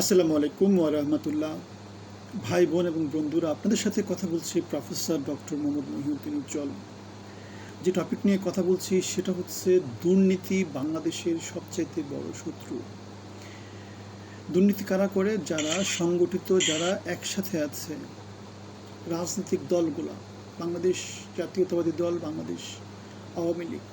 আসসালামু আলাইকুম রাহমাতুল্লাহ। ভাই, বোন এবং বন্ধুরা, আপনাদের সাথে কথা বলছি প্রফেসর ডক্টর মোহাম্মদ মহিউদ্দিন উজ্জ্বল। যে টপিক নিয়ে কথা বলছি, সেটা হচ্ছে দুর্নীতি বাংলাদেশের সবচাইতে বড় শত্রু। দুর্নীতি কারা করে? যারা সংগঠিত, যারা একসাথে আছে। রাজনৈতিক দলগুলা, বাংলাদেশ জাতীয়তাবাদী দল, বাংলাদেশ আওয়ামী লীগ।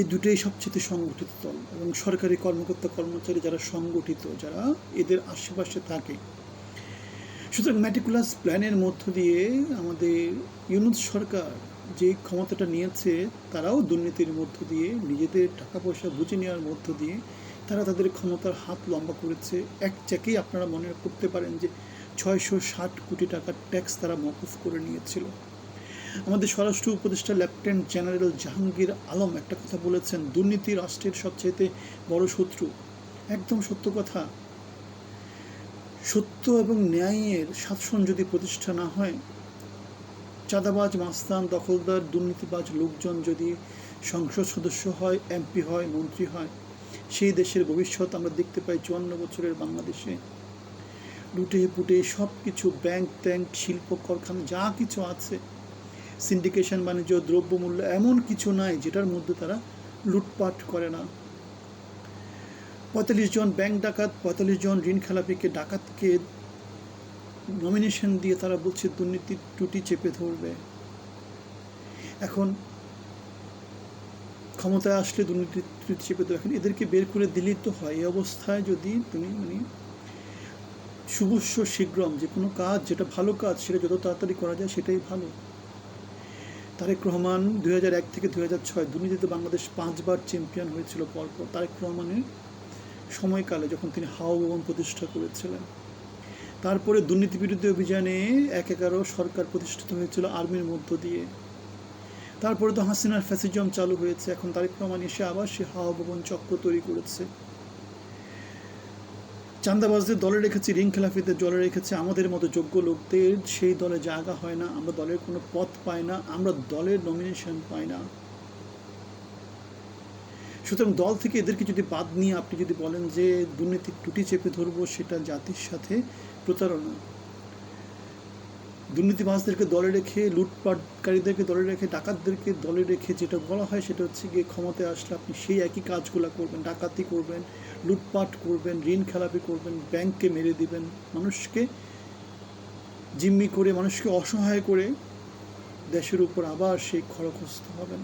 এই দুটোই সবচেয়ে সংগঠিত দল এবং সরকারি কর্মকর্তা কর্মচারী যারা সংগঠিত, যারা এদের আশেপাশে থাকে। সুতরাং ম্যাটিকুলাস প্ল্যানের মধ্য দিয়ে আমাদের ইউনুস সরকার যে ক্ষমতাটা নিয়েছে, তারাও দুর্নীতির মধ্য দিয়ে, নিজেদের টাকা পয়সা বুঝে নেওয়ার মধ্য দিয়ে তারা তাদের ক্ষমতার হাত লম্বা করেছে। এক চেকেই আপনারা মনে করতে পারেন যে ছয়শো ষাট কোটি টাকার ট্যাক্স তারা মকুফ করে নিয়েছিল। আমাদের স্বরাষ্ট্র উপদেষ্টা লেফটেন্যান্ট জেনারেল জাহাঙ্গীর আলম একটা কথা বলেছেন, দুর্নীতি রাষ্ট্রের সবচেয়ে বড় শত্রু। একদম সত্য কথা। সত্য এবং ন্যায়ের শাসন যদি প্রতিষ্ঠা না হয়, চাঁদাবাজ, মাস্তান, দখলদার, দুর্নীতিবাজ লোকজন যদি সংসদ সদস্য হয়, এমপি হয়, মন্ত্রী হয়, সেই দেশের ভবিষ্যৎ আমরা দেখতে পাই চুয়ান্ন বছরের বাংলাদেশে। লুটে পুটে সব কিছু ব্যাংক ট্যাঙ্ক শিল্প, কারখানা, যা কিছু আছে সিন্ডিকেশন, বাণিজ্য, দ্রব্যমূল্য এমন কিছু নাই যেটার মধ্যে তারা লুটপাট করে না। পঁয়তাল্লিশ জন ব্যাংক ডাকাত, পঁয়তাল্লিশ জন ঋণ খেলাপিকে ডাকাতকে নমিনেশন দিয়ে তারা বলছে দুর্নীতির টুটি চেপে ধরবে। এখন ক্ষমতায় আসলে দুর্নীতির টুটি চেপে ধরবে। এখন এদেরকে বের করে দিলেই তো হয়। এই অবস্থায় যদি তুমি মানে শুভস্য শীঘ্রম যে কোনো কাজ, যেটা ভালো কাজ, সেটা যত তাড়াতাড়ি করা যায় সেটাই ভালো। তারেক রহমান দুই এক থেকে হাজার ছয় দুর্নীতিতে বাংলাদেশ পাঁচবার চ্যাম্পিয়ন হয়েছিল পরপর। তারেক রহমানের সময়কালে যখন তিনি হাওয়া ভবন প্রতিষ্ঠা করেছিলেন। তারপরে দুর্নীতি বিরুদ্ধে অভিযানে এক এগারো সরকার প্রতিষ্ঠিত হয়েছিল আর্মির মধ্য দিয়ে। তারপরে তো হাসিনার ফ্যাসিজম চালু হয়েছে। এখন তারেক রহমান এসে আবার সে হাওয়া ভবন চক্র তৈরি করেছে। চান্দাবাজদের দলে রেখেছি, রিং খেলাফিদের দলে রেখেছে, আমাদের মতো যোগ্য লোকদের সেই দলে জায়গা হয় না, আমরা দলের কোনো পথ পাই না, আমরা দলের নমিনেশন পাই না। সুতরাং দল থেকে এদেরকে যদি বাদ নিয়ে আপনি যদি বলেন যে দুর্নীতির টুটি চেপে ধরবো সেটা জাতির সাথে প্রতারণা। দুর্নীতিবাজদেরকে দলে রেখে, লুটপাটকারীদেরকে দলে রেখে, ডাকাতদেরকে দলে রেখে যেটা বলা হয় সেটা হচ্ছে গিয়ে ক্ষমতায় আসলে আপনি সেই একই কাজগুলো করবেন, ডাকাতি করবেন, লুটপাট করবেন, ঋণ খেলাপি করবেন, ব্যাংককে মেরে দিবেন, মানুষকে জিম্মি করে, মানুষকে অসহায় করে দেশের উপর আবার সেই খরখস্ত হবেন।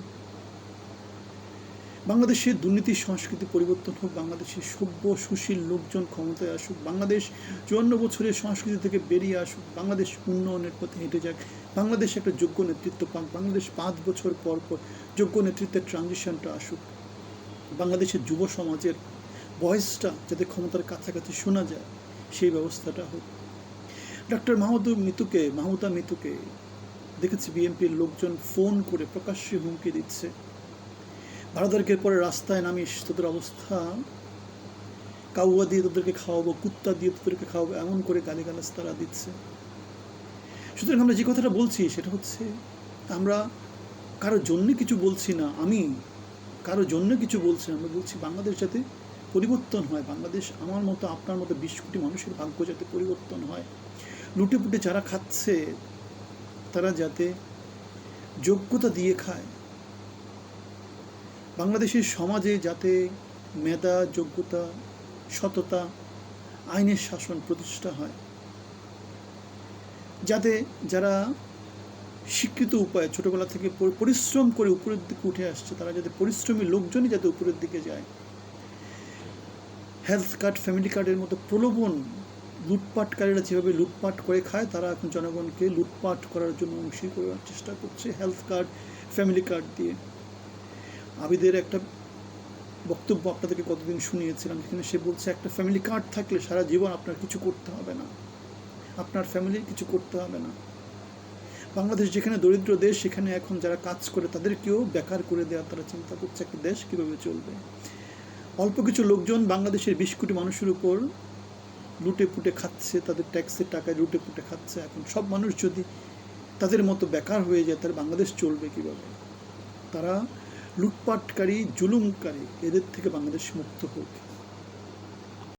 বাংলাদেশের দুর্নীতির সংস্কৃতি পরিবর্তন হোক, বাংলাদেশের সভ্য, সুশীল লোকজন ক্ষমতায় আসুক, বাংলাদেশ চুয়ান্ন বছরের সংস্কৃতি থেকে বেরিয়ে আসুক, বাংলাদেশ উন্নয়নের পথে হেঁটে যাক, বাংলাদেশ একটা যোগ্য নেতৃত্ব পাক, বাংলাদেশ পাঁচ বছর পর পর যোগ্য নেতৃত্বের ট্রানজিশনটা আসুক। বাংলাদেশের যুব সমাজের ভয়েসটা যাতে ক্ষমতার কাছাকাছি শোনা যায়, সেই ব্যবস্থাটা হোক। ডক্টর মাহমুদুর মিতুকে, মাহমুদা মিতুকে দেখেছি, বিএনপির লোকজন ফোন করে প্রকাশ্যে হুমকি দিচ্ছে। ভারতকে পরে রাস্তায় নামিস তোদের অবস্থা। কাউয়া দিয়ে তোদেরকে খাওয়াবো, কুত্তা দিয়ে তোদেরকে খাওয়াবো, এমন করে গালিগালাজ তারা দিচ্ছে। সুতরাং আমরা যে কথাটা বলছি সেটা হচ্ছে, আমরা কারোর জন্য কিছু বলছি না, আমি কারোর জন্য কিছু বলছি না, আমরা বলছি বাংলাদেশ যাতে পরিবর্তন হয়, বাংলাদেশ আমার মতো, আপনার মতো বিশ কোটি মানুষের ভাগ্য যাতে পরিবর্তন হয়। লুটে পুটে যারা খাচ্ছে, তারা যাতে যোগ্যতা দিয়ে খায়। বাংলাদেশের সমাজে যাতে মেধা, যোগ্যতা, সততা, আইনের শাসন প্রতিষ্ঠা হয়, যাতে যারা শিক্ষিত উপায়ে ছোটবেলা থেকে পরিশ্রম করে উপরের দিকে উঠে আসছে, তারা যাতে পরিশ্রমী লোকজনই যাতে উপরের দিকে যায়। হেলথ কার্ড ফ্যামিলি কার্ডের মতো প্রলোভন লুটপাটকারীরা যেভাবে লুটপাট করে খায়, তারা এখন জনগণকে লুটপাট করার জন্য অংশী করার চেষ্টা করছে হেলথ কার্ড ফ্যামিলি কার্ড দিয়ে। আবিদের একটা বক্তব্য আপনাদেরকে কতদিন শুনিয়েছিলাম, যেখানে সে বলছে, একটা ফ্যামিলি কার্ড থাকলে সারা জীবন আপনার কিছু করতে হবে না। আপনার ফ্যামিলির কিছু করতে হবে না। বাংলাদেশ যেখানে দরিদ্র দেশ, সেখানে এখন যারা কাজ করে, তাদেরকেও বেকার করে দেওয়ার তারা চিন্তা করছে একটা দেশ কীভাবে চলবে। অল্প কিছু লোকজন বাংলাদেশের বিশ কোটি মানুষের উপর লুটে পুটে খাচ্ছে, তাদের ট্যাক্সের টাকায় লুটে পুটে খাচ্ছে। এখন সব মানুষ যদি তাদের মতো বেকার হয়ে যায়, তাহলে বাংলাদেশ চলবে কীভাবে? তারা লুটপাটকারী জুলুমকারী এদের থেকে বাংলাদেশ মুক্ত হোক।